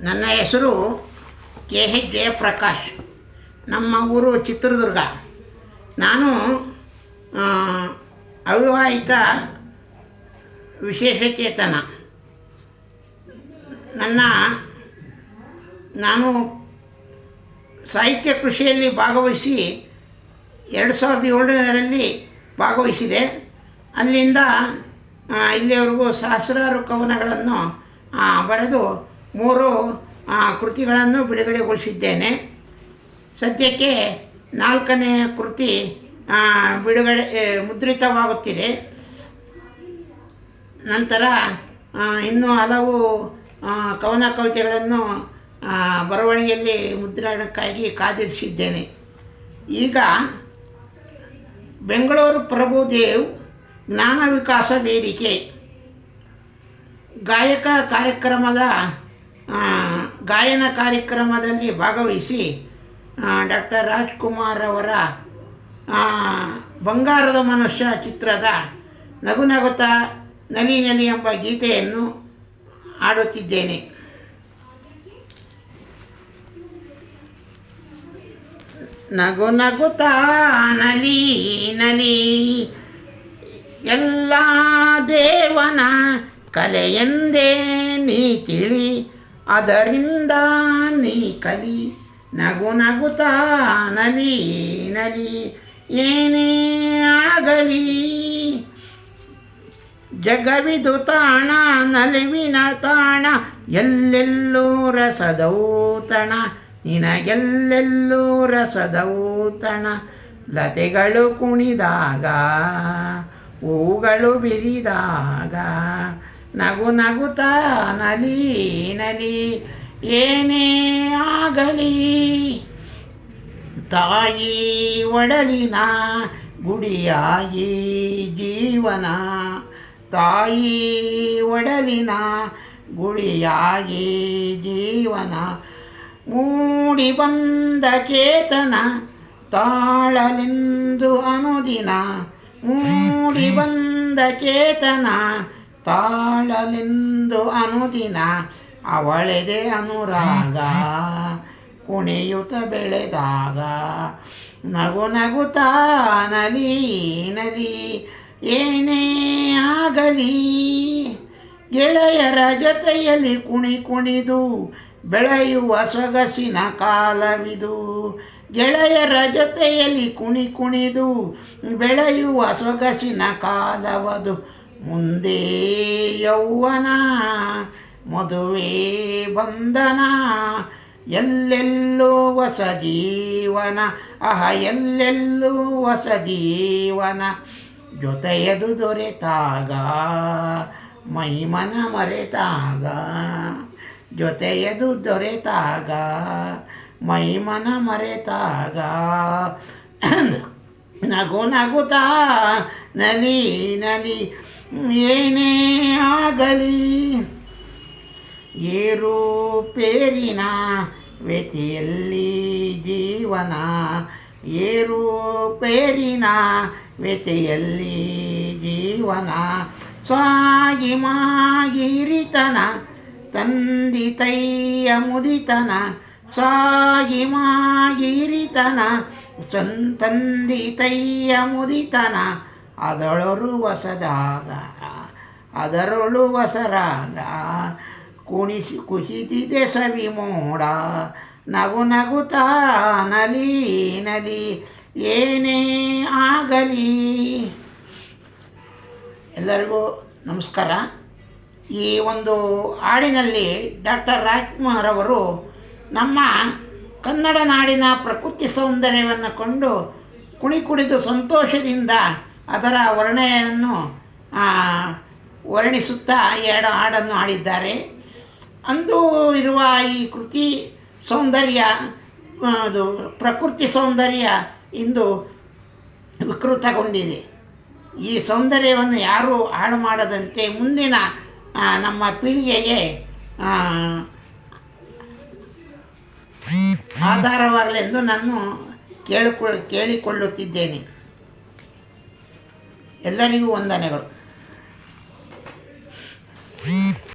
ನನ್ನ ಹೆಸರು K H Jayaprakash ನಮ್ಮ ಊರು ಚಿತ್ರದುರ್ಗ. ನಾನು ಅವಿವಾಹಿತ ವಿಶೇಷಚೇತನ. ನನ್ನ, ನಾನು ಸಾಹಿತ್ಯ ಕೃಷಿಯಲ್ಲಿ ಭಾಗವಹಿಸಿ ಎರಡು ಸಾವಿರದ ಏಳರಲ್ಲಿ ಭಾಗವಹಿಸಿದೆ. ಅಲ್ಲಿಂದ ಇಲ್ಲಿಯವರೆಗೂ ಸಹಸ್ರಾರು ಕವನಗಳನ್ನು ಬರೆದು ಮೂರು ಕೃತಿಗಳನ್ನು ಬಿಡುಗಡೆಗೊಳಿಸಿದ್ದೇನೆ. ಸದ್ಯಕ್ಕೆ ನಾಲ್ಕನೇ ಕೃತಿ ಬಿಡುಗಡೆ ಮುದ್ರಿತವಾಗುತ್ತಿದೆ. ನಂತರ ಇನ್ನೂ ಹಲವು ಕವನ ಕವಿತೆಗಳನ್ನು ಬರವಣಿಗೆಯಲ್ಲಿ ಮುದ್ರಣಕ್ಕಾಗಿ ಕಾದಿರಿಸಿದ್ದೇನೆ. ಈಗ ಬೆಂಗಳೂರು ಪ್ರಭುದೇವ್ ಜ್ಞಾನ ವಿಕಾಸ ವೇದಿಕೆ, ಗಾಯಕ ಕಾರ್ಯಕ್ರಮದ ಗಾಯನ ಕಾರ್ಯಕ್ರಮದಲ್ಲಿ ಭಾಗವಹಿಸಿ ಡಾಕ್ಟರ್ ರಾಜ್ಕುಮಾರ್ ಅವರ ಬಂಗಾರದ ಮನುಷ್ಯ ಚಿತ್ರದ ನಗು ನಗುತ ನಲಿ ನಲಿ ಎಂಬ ಗೀತೆಯನ್ನು ಹಾಡುತ್ತಿದ್ದೇನೆ. ನಗು ನಗುತ ನಲಿ ನಲಿ, ಎಲ್ಲ ದೇವನ ಕಲೆಯೆಂದೇ ನೀ ತಿಳಿ ಅದರಿಂದ ನೀ ಕಲಿ, ನಗು ನಗುತ್ತಾ ನಲಿ ನಲಿ, ಏನೇ ಆಗಲಿ. ಜಗವಿದು ತಾಣ, ನಲಿವಿನ ತಾಣ, ಎಲ್ಲೆಲ್ಲೂ ರಸದೌತಣ ನಿನಗೆಲ್ಲೆಲ್ಲೂ ರಸದೌತಣ ಲತೆಗಳು ಕುಣಿದಾಗ, ಹೂಗಳು ಬಿರಿದಾಗ ನಗು ನಗುತ್ತಾ ನಲಿ ನಲಿ, ಏನೇ ಆಗಲಿ. ತಾಯಿ ಒಡಲಿನ ಗುಡಿಯಾಗಿ ಜೀವನ, ತಾಯಿ ಒಡಲಿನ ಗುಡಿಯಾಗಿ ಜೀವನ. ಮೂಡಿ ಬಂದ ಚೇತನ ತಾಳಲೆಂದು ಅನುದಿನ, ಮೂಡಿ ಬಂದ ಚೇತನ ತಾಳಲೆಂದು ಅನುದಿನ ಅವಳೆದೆ ಅನುರಾಗ. ಕುಣಿಯುತ ಬೆಳೆದಾಗ ನಗು ನಗುತಾ ನಲಿ ನಲಿ, ಏನೇ ಆಗಲಿ. ಗೆಳೆಯರ ಜೊತೆಯಲ್ಲಿ ಕುಣಿ ಕುಣಿದು ಬೆಳೆಯುವ ಸೊಗಸಿನ ಕಾಲವಿದು. ಗೆಳೆಯರ ಜೊತೆಯಲ್ಲಿ ಕುಣಿ ಕುಣಿದು ಬೆಳೆಯುವ ಸೊಗಸಿನ ಕಾಲವದು. ಮುಂದೆ ಯೌವನ, ಮದುವೆ ಬಂಧನ, ಎಲ್ಲೆಲ್ಲೂ ಹೊಸ ಜೀವನ ಅಹ ಎಲ್ಲೆಲ್ಲೂ ಹೊಸ ಜೀವನ. ಜೊತೆಯದು ದೊರೆತಾಗ ಮೈಮನ ಮರೆತಾಗ. ಜೊತೆಯದು ದೊರೆತಾಗ ಮೈಮನ ಮರೆತಾಗ. ನಗು ನಗುತ್ತಾ, ನಲಿ ನಲಿ, ಏನೇ ಆಗಲಿ. ಏರುಪೇರಿನ ವ್ಯತೆಯಲ್ಲಿ ಜೀವನ ಏರುಪೇರಿನ ವ್ಯತೆಯಲ್ಲಿ ಜೀವನ. ಸಾಗಿ ಮಾಗಿರಿತನ ತಂದಿತೈಯ ಮುದಿತನ ಮಾಗಿರಿತನ ಸನ್ ತಂದಿತೈಯ ಮುದಿತನ, ಅದಳರು ಹೊಸದಾಗ ಅದರೊಳು ಹೊಸರಾಗ ಕುಣಿಸಿ ಕುಸಿದಿದೆ ಸವಿ ಮೋಡ, ನಗು ನಗುತ ನಲಿ ನಲಿ, ಏನೇ ಆಗಲಿ. ಎಲ್ಲರಿಗೂ ನಮಸ್ಕಾರ. ಈ ಒಂದು ಹಾಡಿನಲ್ಲಿ ಡಾಕ್ಟರ್ ರಾಜ್ಕುಮಾರ್ ಅವರು ನಮ್ಮ ಕನ್ನಡ ನಾಡಿನ ಪ್ರಕೃತಿ ಸೌಂದರ್ಯವನ್ನು ಕೊಂಡು ಕುಣಿ ಕುಣಿದು ಸಂತೋಷದಿಂದ ಅದರ ವರ್ಣೆಯನ್ನು ವರ್ಣಿಸುತ್ತಾ ಎರಡು ಹಾಡನ್ನು ಹಾಡಿದ್ದಾರೆ. ಅಂದು ಇರುವ ಈ ಕೃತಿ ಸೌಂದರ್ಯ ಅದು ಪ್ರಕೃತಿ ಸೌಂದರ್ಯ ಇಂದು ವಿಕೃತಗೊಂಡಿದೆ. ಈ ಸೌಂದರ್ಯವನ್ನು ಯಾರೂ ಹಾಳು ಮಾಡದಂತೆ ಮುಂದಿನ ನಮ್ಮ ಪೀಳಿಗೆಗೆ ಆಧಾರವಾಗಲೆಂದು ನಾನು ಕೇಳಿಕೊ ಕೇಳಿಕೊಳ್ಳುತ್ತಿದ್ದೇನೆ. ಎಲ್ಲರಿಗೂ ವಂದನೆಗಳು.